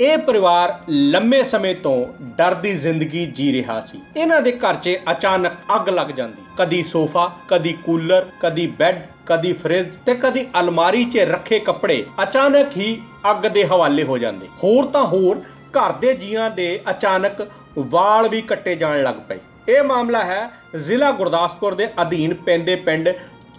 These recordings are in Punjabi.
ਇਹ ਪਰਿਵਾਰ ਲੰਮੇ ਸਮੇਂ ਤੋਂ ਡਰ ਦੀ ਜ਼ਿੰਦਗੀ ਜੀ ਰਿਹਾ ਸੀ। ਇਹਨਾਂ ਦੇ ਘਰ 'ਚ ਅਚਾਨਕ ਅੱਗ ਲੱਗ ਜਾਂਦੀ। ਕਦੀ ਸੋਫਾ, ਕਦੀ ਕੂਲਰ, ਕਦੀ ਬੈੱਡ, ਕਦੀ ਫ੍ਰਿਜ ਤੇ ਕਦੀ ਅਲਮਾਰੀ 'ਚ ਰੱਖੇ ਕੱਪੜੇ ਅਚਾਨਕ ਹੀ ਅੱਗ ਦੇ ਹਵਾਲੇ ਹੋ ਜਾਂਦੇ। ਹੋਰ ਤਾਂ ਹੋਰ, ਘਰ ਦੇ ਜੀਆਂ ਦੇ ਅਚਾਨਕ ਵਾਲ ਵੀ ਕੱਟੇ ਜਾਣ ਲੱਗ ਪਏ। ਇਹ ਮਾਮਲਾ ਹੈ ਜ਼ਿਲ੍ਹਾ ਗੁਰਦਾਸਪੁਰ ਦੇ ਅਧੀਨ ਪੈਂਦੇ ਪਿੰਡ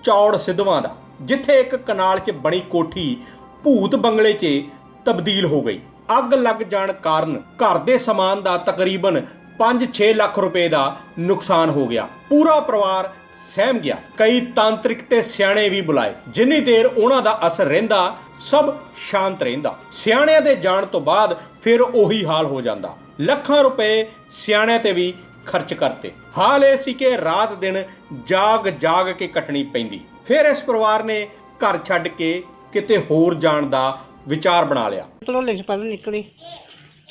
ਚੌੜ ਸਿੱਧਵਾਂ ਦਾ, ਜਿੱਥੇ ਇੱਕ ਕਨਾਲ 'ਚ ਬਣੀ ਕੋਠੀ ਭੂਤ ਬੰਗਲੇ 'ਚ ਤਬਦੀਲ ਹੋ ਗਈ। ਅੱਗ ਲੱਗ ਜਾਣ ਕਾਰਨ ਘਰ ਦੇ ਸਮਾਨ ਦਾ ਤਕਰੀਬਨ 5-6 ਲੱਖ ਰੁਪਏ ਦਾ ਨੁਕਸਾਨ ਹੋ ਗਿਆ। ਪੂਰਾ ਪਰਿਵਾਰ ਸਹਿਮ ਗਿਆ। ਕਈ ਤਾਂਤਰਿਕ ਤੇ ਸਿਆਣੇ ਵੀ ਬੁਲਾਏ। ਜਿੰਨੀ ਦੇਰ ਉਹਨਾਂ ਦਾ ਅਸਰ ਰਹਿੰਦਾ, ਸਭ ਸ਼ਾਂਤ ਰਹਿੰਦਾ। ਸਿਆਣਿਆਂ ਦੇ ਜਾਣ ਤੋਂ ਬਾਅਦ ਫਿਰ ਉਹੀ ਹਾਲ ਹੋ ਜਾਂਦਾ। ਲੱਖਾਂ ਰੁਪਏ ਸਿਆਣਿਆਂ ਤੇ ਵੀ ਖਰਚ ਕਰਤੇ। ਹਾਲ ਇਹ ਸੀ ਕਿ ਰਾਤ ਦਿਨ ਜਾਗ ਜਾਗ ਕੇ ਕੱਟਣੀ ਪੈਂਦੀ। ਫਿਰ ਇਸ ਪਰਿਵਾਰ ਨੇ ਘਰ ਛੱਡ ਕੇ ਕਿਤੇ ਹੋਰ ਜਾਣ ਦਾ ਵਿਚਾਰ ਬਣਾ ਲਿਆ। ਧੜੋਲੇ ਚ ਪਹਿਲਾਂ ਨਿਕਲੇ।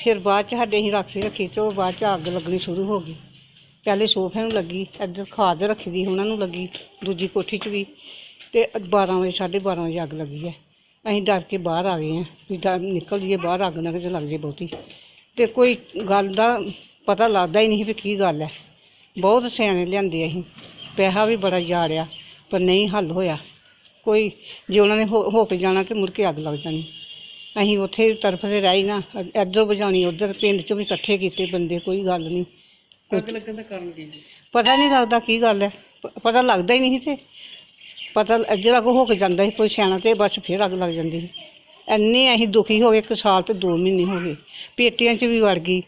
ਫਿਰ ਬਾਅਦ ਚ ਸਾਡੇ ਅਸੀਂ ਰਾਖੀ ਰੱਖੀ ਤੇ ਉਹ ਬਾਅਦ ਚ ਅੱਗ ਲੱਗਣੀ ਸ਼ੁਰੂ ਹੋ ਗਈ। ਪਹਿਲੇ ਸੋਫੇ ਨੂੰ ਲੱਗੀ, ਇੱਧਰ ਖਾਦ ਰੱਖੀ ਦੀ ਉਹਨਾਂ ਨੂੰ ਲੱਗੀ, ਦੂਜੀ ਕੋਠੀ 'ਚ ਵੀ। ਤੇ 12 ਵਜੇ 12:30 ਵਜੇ ਅੱਗ ਲੱਗੀ ਹੈ। ਅਸੀਂ ਡਰ ਕੇ ਬਾਹਰ ਆ ਗਏ ਹਾਂ ਵੀ ਡਰ ਨਿਕਲ ਜੀਏ ਬਾਹਰ ਅੱਗ ਨਾ ਕਿਤੇ ਲੱਗ ਜੇ ਬਹੁਤੀ। ਤੇ ਕੋਈ ਗੱਲ ਦਾ ਪਤਾ ਲੱਗਦਾ ਹੀ ਨਹੀਂ ਵੀ ਕੀ ਗੱਲ ਹੈ। ਬਹੁਤ ਸਿਆਣੇ ਲਿਆਂਦੇ ਅਸੀਂ। ਪੈਸਾ ਵੀ ਬੜਾ ਜਾੜਿਆ ਪਰ ਨਹੀਂ ਹੱਲ ਹੋਇਆ। ਕੋਈ ਜੇ ਉਹਨਾਂ ਨੇ ਹੋ ਹੋ ਕੇ ਜਾਣਾ ਤੇ ਮੁੜ ਕੇ ਅੱਗ ਲੱਗ ਜਾਣੀ। ਅਸੀਂ ਉੱਥੇ ਤਰਫਦੇ ਰਹੀ ਨਾ। ਇੱਧਰ ਬੁਝਾਣੀ ਉੱਧਰ ਪਿੰਡ 'ਚ ਵੀ ਇਕੱਠੇ ਕੀਤੇ ਬੰਦੇ ਕੋਈ ਗੱਲ ਨਹੀਂ। ਅੱਗ ਲੱਗਣ ਦਾ ਕਾਰਨ ਕੀ ਪਤਾ ਨਹੀਂ ਲੱਗਦਾ ਕੀ ਗੱਲ ਹੈ। ਪ- ਪਤਾ ਲੱਗਦਾ ਹੀ ਨਹੀਂ ਸੀ ਤੇ। ਪਤਾ ਲ- ਜਿਹੜਾ ਕੋ ਹੋ ਕੇ ਜਾਂਦਾ ਸੀ ਕੋਈ ਸਿਆਣਾ ਤੇ ਬਸ ਫੇਰ ਅੱਗ ਲੱਗ ਜਾਂਦੀ ਸੀ। ਇੰਨੇ ਅਸੀਂ ਦੁਖੀ ਹੋ ਗਏ ਇੱਕ ਸਾਲ ਤੇ 2 ਮਹੀਨੇ ਹੋ ਗਏ। ਪੇਟੀਆਂ 'ਚ ਵੀ ਵੜ ਗਈ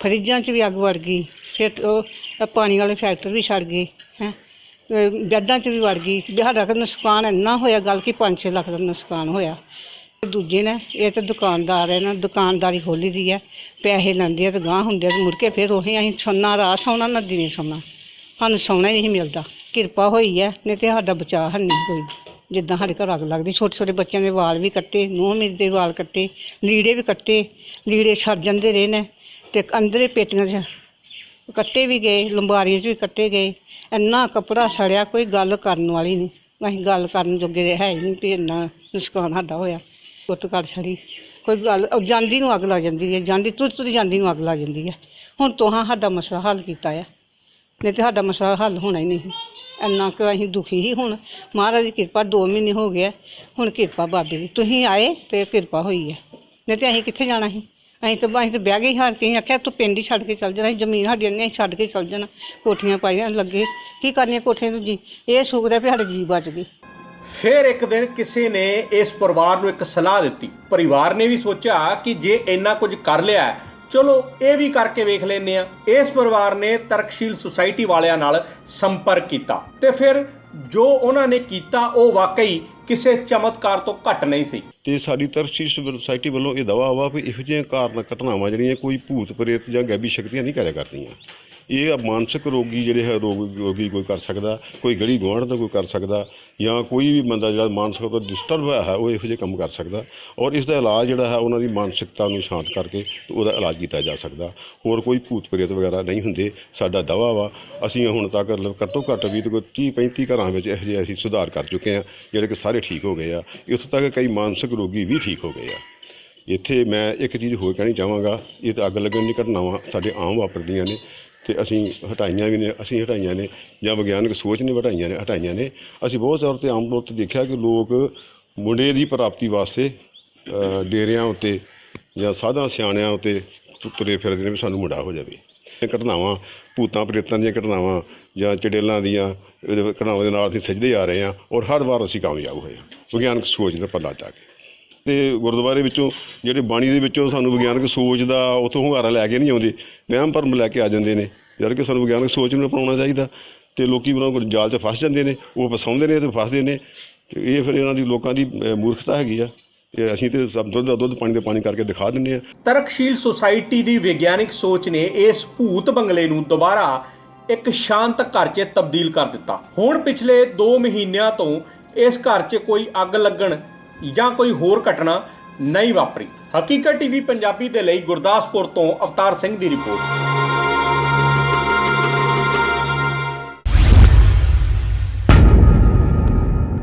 ਫਰਿੱਜਾਂ 'ਚ ਵੀ ਅੱਗ ਵੜ ਗਈ ਫਿਰ ਉਹ ਅ ਪਾਣੀ ਵਾਲੇ ਫੈਕਟਰ ਵੀ ਛੱਡ ਗਏ ਹੈ। ਬੈੱਡਾਂ 'ਚ ਵੀ ਵੜ ਗਈ। ਵੀ ਸਾਡਾ ਤਾਂ ਨੁਕਸਾਨ ਇੰਨਾ ਹੋਇਆ ਗੱਲ ਕਿ 5-6 ਲੱਖ ਦਾ ਨੁਕਸਾਨ ਹੋਇਆ। ਦੂਜੇ ਨੇ, ਇਹ ਤਾਂ ਦੁਕਾਨਦਾਰ ਹੈ ਨਾ, ਦੁਕਾਨਦਾਰੀ ਖੋਲੀ ਦੀ ਹੈ, ਪੈਸੇ ਲੈਂਦੇ ਆ ਤੇ ਗਾਂਹ ਹੁੰਦੇ ਆ ਤੇ ਮੁੜ ਕੇ ਫਿਰ ਉਹੀ ਅਸੀਂ ਸੌਣਾ ਰਾਹ ਸੌਣਾ ਨਾ ਦਿਨੇ ਸੌਣਾ ਸਾਨੂੰ ਸੌਣਾ ਹੀ ਨਹੀਂ ਮਿਲਦਾ। ਕਿਰਪਾ ਹੋਈ ਹੈ, ਨਹੀਂ ਤੇ ਸਾਡਾ ਬਚਾਅ ਹੈ ਨਹੀਂ ਕੋਈ। ਜਿੱਦਾਂ ਸਾਡੇ ਘਰ ਅੱਗ ਲੱਗਦੀ ਛੋਟੇ ਛੋਟੇ ਬੱਚਿਆਂ ਦੇ ਵਾਲ ਵੀ ਕੱਟੇ, ਨੂੰਹ ਮੇਰੀ ਦੇ ਵਾਲ ਕੱਟੇ, ਲੀੜੇ ਵੀ ਕੱਟੇ, ਲੀੜੇ ਸੜ ਜਾਂਦੇ ਰਹੇ ਨੇ ਤੇ ਅੰਦਰੇ ਪੇਟੀਆਂ 'ਚ ਕੱਟੇ ਵੀ ਗਏ, ਲੰਬਾਰੀਆਂ 'ਚ ਵੀ ਕੱਟੇ ਗਏ। ਇੰਨਾ ਕੱਪੜਾ ਸੜਿਆ, ਕੋਈ ਗੱਲ ਕਰਨ ਵਾਲੀ ਨਹੀਂ। ਅਸੀਂ ਗੱਲ ਕਰਨ ਜੋਗੇ ਹੈ ਹੀ ਨਹੀਂ ਵੀ ਇੰਨਾ ਨੁਕਸਾਨ ਸਾਡਾ ਹੋਇਆ। ਕੁੱਟ ਕਰ ਛੜੀ। ਕੋਈ ਗੱਲ, ਉਹ ਜਾਂਦੀ ਨੂੰ ਅੱਗ ਲੱਗ ਜਾਂਦੀ ਹੈ, ਜਾਂਦੀ ਤੁਰ ਤੁਰ ਜਾਂਦੀ ਨੂੰ ਅੱਗ ਲੱਗ ਜਾਂਦੀ ਹੈ। ਹੁਣ ਤੋਹਾਂ ਸਾਡਾ ਮਸਲਾ ਹੱਲ ਕੀਤਾ ਆ। ਨਹੀਂ ਤੇ ਸਾਡਾ ਮਸਲਾ ਹੱਲ ਹੋਣਾ ਹੀ ਨਹੀਂ। ਸੀ। ਇੰਨਾ ਕਿ ਅਸੀਂ ਦੁਖੀ ਹੀ ਹੁਣ। ਮਹਾਰਾਜ ਦੀ ਕਿਰਪਾ 2 ਮਹੀਨੇ ਹੋ ਗਏ ਹੁਣ ਕਿਰਪਾ ਬਾਬੇ ਦੀ। ਤੁਸੀਂ ਆਏ ਤੇ ਕਿਰਪਾ ਹੋਈ ਹੈ ਨਹੀਂ ਤੇ ਅਸੀਂ ਕਿੱਥੇ ਜਾਣਾ ਸੀ? ਅਸੀਂ ਤਾਂ ਅਸੀਂ ਤਾਂ ਬਹਿ ਗਏ ਹਾਰ ਕੇ। ਆਖਿਆ ਤੂੰ ਪਿੰਡ ਹੀ ਛੱਡ ਕੇ ਚੱਲ ਜਾਣਾ। ਅਸੀਂ ਜ਼ਮੀਨ ਸਾਡੀ ਨੇ ਛੱਡ ਕੇ ਚੱਲ ਜਾਣਾ। ਕੋਠੀਆਂ ਪਾਈਆਂ ਲੱਗੇ। ਕੀ ਕਰਨੀਆਂ ਕੋਠੀਆਂ ਤੋਂ ਜੀ? ਇਹ ਸ਼ੁਕਰ ਹੈ ਵੀ ਸਾਡੇ ਜੀ ਬਚ ਗਏ ਫਿਰ ਇੱਕ ਦਿਨ ਕਿਸੇ ਨੇ ਇਸ ਪਰਿਵਾਰ ਨੂੰ ਇੱਕ ਸਲਾਹ ਦਿੱਤੀ। ਪਰਿਵਾਰ ਨੇ ਵੀ ਸੋਚਿਆ ਕਿ ਜੇ ਇੰਨਾ ਕੁਝ ਕਰ ਲਿਆ ਚਲੋ ਇਹ ਵੀ ਕਰਕੇ ਵੇਖ ਲੈਨੇ ਆ ਇਸ ਪਰਿਵਾਰ ਨੇ ਤਰਕਸ਼ੀਲ ਸੁਸਾਇਟੀ ਵਾਲਿਆਂ ਨਾਲ ਸੰਪਰਕ ਕੀਤਾ ਤੇ ਫਿਰ ਜੋ ਉਹਨਾਂ ਨੇ ਕੀਤਾ, ਉਹ ਵਾਕਈ ਕਿਸੇ ਚਮਤਕਾਰ ਤੋਂ ਘੱਟ ਨਹੀਂ ਸੀ। ਤੇ ਸਾਡੀ ਤਰਕਸ਼ੀਲ ਸੁਸਾਇਟੀ ਵੱਲੋਂ ਇਹ ਦਵਾ ਵਾ ਵੀ ਇਹੋ ਜਿਹੀਆਂ ਕਾਰਨ ਘਟਨਾਵਾਂ ਜਿਹੜੀਆਂ ਕੋਈ ਭੂਤ ਪ੍ਰੇਤ ਜਾਂ ਗੈਬੀ ਸ਼ਕਤੀਆਂ ਨਹੀਂ ਕਰਿਆ ਕਰਦੀਆਂ। ਇਹ ਆ ਮਾਨਸਿਕ ਰੋਗੀ ਜਿਹੜੇ ਹੈ, ਰੋਗ, ਰੋਗੀ ਕੋਈ ਕਰ ਸਕਦਾ, ਕੋਈ ਗਲੀ ਗੁਆਂਢ ਦਾ ਕੋਈ ਕਰ ਸਕਦਾ, ਜਾਂ ਕੋਈ ਵੀ ਬੰਦਾ ਜਿਹੜਾ ਮਾਨਸਿਕ ਤੌਰ ਡਿਸਟਰਬ ਹੋਇਆ ਹੈ, ਉਹ ਇਹੋ ਜਿਹੇ ਕੰਮ ਕਰ ਸਕਦਾ। ਔਰ ਇਸ ਦਾ ਇਲਾਜ ਜਿਹੜਾ ਹੈ, ਉਹਨਾਂ ਦੀ ਮਾਨਸਿਕਤਾ ਨੂੰ ਸ਼ਾਂਤ ਕਰਕੇ ਉਹਦਾ ਇਲਾਜ ਕੀਤਾ ਜਾ ਸਕਦਾ। ਹੋਰ ਕੋਈ ਭੂਤ ਪ੍ਰੇਤ ਵਗੈਰਾ ਨਹੀਂ ਹੁੰਦੇ, ਸਾਡਾ ਦਵਾ ਵਾ। ਅਸੀਂ ਹੁਣ ਤੱਕ ਘੱਟੋ ਘੱਟ ਵੀ ਤੇ ਕੋਈ 30 35 ਘਰਾਂ ਵਿੱਚ ਇਹੋ ਜਿਹੇ ਅਸੀਂ ਸੁਧਾਰ ਕਰ ਚੁੱਕੇ ਹਾਂ, ਜਿਹੜੇ ਕਿ ਸਾਰੇ ਠੀਕ ਹੋ ਗਏ ਆ। ਇੱਥੋਂ ਤੱਕ ਕਈ ਮਾਨਸਿਕ ਰੋਗੀ ਵੀ ਠੀਕ ਹੋ ਗਏ ਆ। ਇੱਥੇ ਮੈਂ ਇੱਕ ਚੀਜ਼ ਹੋਰ ਕਹਿਣੀ ਚਾਹਾਂਗਾ, ਇਹ ਤਾਂ ਅੱਗ ਲੱਗਣ ਦੀ ਘਟਨਾਵਾਂ ਸਾਡੇ ਆਮ ਵਾਪਰਦੀਆਂ ਨੇ। ਕਿ ਅਸੀਂ ਹਟਾਈਆਂ ਵੀ ਨੇ, ਅਸੀਂ ਹਟਾਈਆਂ ਨੇ, ਜਾਂ ਵਿਗਿਆਨਕ ਸੋਚ ਨੇ ਹਟਾਈਆਂ ਨੇ ਹਟਾਈਆਂ ਨੇ। ਅਸੀਂ ਬਹੁਤ ਤੌਰ ਤੇ ਆਮ ਤੌਰ ਤੇ ਦੇਖਿਆ ਕਿ ਲੋਕ ਮੁੰਡੇ ਦੀ ਪ੍ਰਾਪਤੀ ਵਾਸਤੇ ਡੇਰਿਆਂ ਉੱਤੇ ਜਾਂ ਸਾਧਾਂ ਸਿਆਣਿਆਂ ਉੱਤੇ ਤੁਰੇ ਫਿਰਦੇ ਨੇ ਵੀ ਸਾਨੂੰ ਮੁੰਡਾ ਹੋ ਜਾਵੇ। ਇਹ ਘਟਨਾਵਾਂ, ਭੂਤਾਂ ਪ੍ਰੇਤਾਂ ਦੀਆਂ ਘਟਨਾਵਾਂ ਜਾਂ ਚੜੇਲਾਂ ਦੀਆਂ ਇਹਦੇ ਘਟਨਾਵਾਂ ਦੇ ਨਾਲ ਅਸੀਂ ਸਜਦੇ ਆ ਰਹੇ ਹਾਂ ਔਰ ਹਰ ਵਾਰ ਅਸੀਂ ਕਾਮਯਾਬ ਹੋਏ ਹਾਂ। ਵਿਗਿਆਨਕ ਸੋਚ ਦੇ ਪੱਲਾ ਚਾ ਕੇ। ਤੇ ਗੁਰਦੁਆਰੇ ਵਿੱਚੋਂ ਜਿਹੜੇ ਬਾਣੀ ਦੇ ਵਿੱਚੋਂ ਸਾਨੂੰ ਵਿਗਿਆਨਕ ਸੋਚ ਦਾ ਉਥੋਂ ਹੁੰਗਾਰਾ ਲੈ ਕੇ ਨਹੀਂ ਆਉਂਦੇ, ਵਹਿਮ ਭਰਮ ਲੈ ਕੇ ਆ ਜਾਂਦੇ ਨੇ। ਯਾਰ ਕਿ ਸਾਨੂੰ ਵਿਗਿਆਨਕ ਸੋਚ ਨੂੰ ਅਪਣਾਉਣਾ ਚਾਹੀਦਾ ਤੇ ਲੋਕੀ ਉਹਨਾਂ ਕੋਲ ਜਾਲ 'ਚ ਫਸ ਜਾਂਦੇ ਨੇ, ਉਹ ਫਸਾਉਂਦੇ ਨੇ ਤੇ ਫਸਦੇ ਨੇ। ਤੇ ਇਹ ਫਿਰ ਇਹਨਾਂ ਦੀ ਲੋਕਾਂ ਦੀ ਮੂਰਖਤਾ ਹੈਗੀ ਆ। ਇਹ ਅਸੀਂ ਤੇ ਸਭ ਦੁੱਧ ਦਾ ਦੁੱਧ, ਪਾਣੀ ਦਾ ਪਾਣੀ ਕਰਕੇ ਦਿਖਾ ਦਿੰਦੇ ਆ। ਤਰਕਸ਼ੀਲ ਸੁਸਾਇਟੀ ਦੀ ਵਿਗਿਆਨਕ ਸੋਚ ਨੇ ਇਸ ਭੂਤ ਬੰਗਲੇ ਨੂੰ ਦੁਬਾਰਾ ਇੱਕ ਸ਼ਾਂਤ ਘਰ 'ਚ ਤਬਦੀਲ ਕਰ ਦਿੱਤਾ। ਹੁਣ ਪਿਛਲੇ 2 ਮਹੀਨਿਆਂ ਤੋਂ ਇਸ ਘਰ 'ਚ ਕੋਈ ਅੱਗ ਲੱਗਣ ਜਾਂ ਕੋਈ ਹੋਰ ਘਟਨਾ ਨਹੀਂ ਵਾਪਰੀ। ਹਕੀਕਤ ਟੀਵੀ ਪੰਜਾਬੀ ਦੇ ਲਈ ਗੁਰਦਾਸਪੁਰ ਤੋਂ ਅਵਤਾਰ ਸਿੰਘ ਦੀ ਰਿਪੋਰਟ।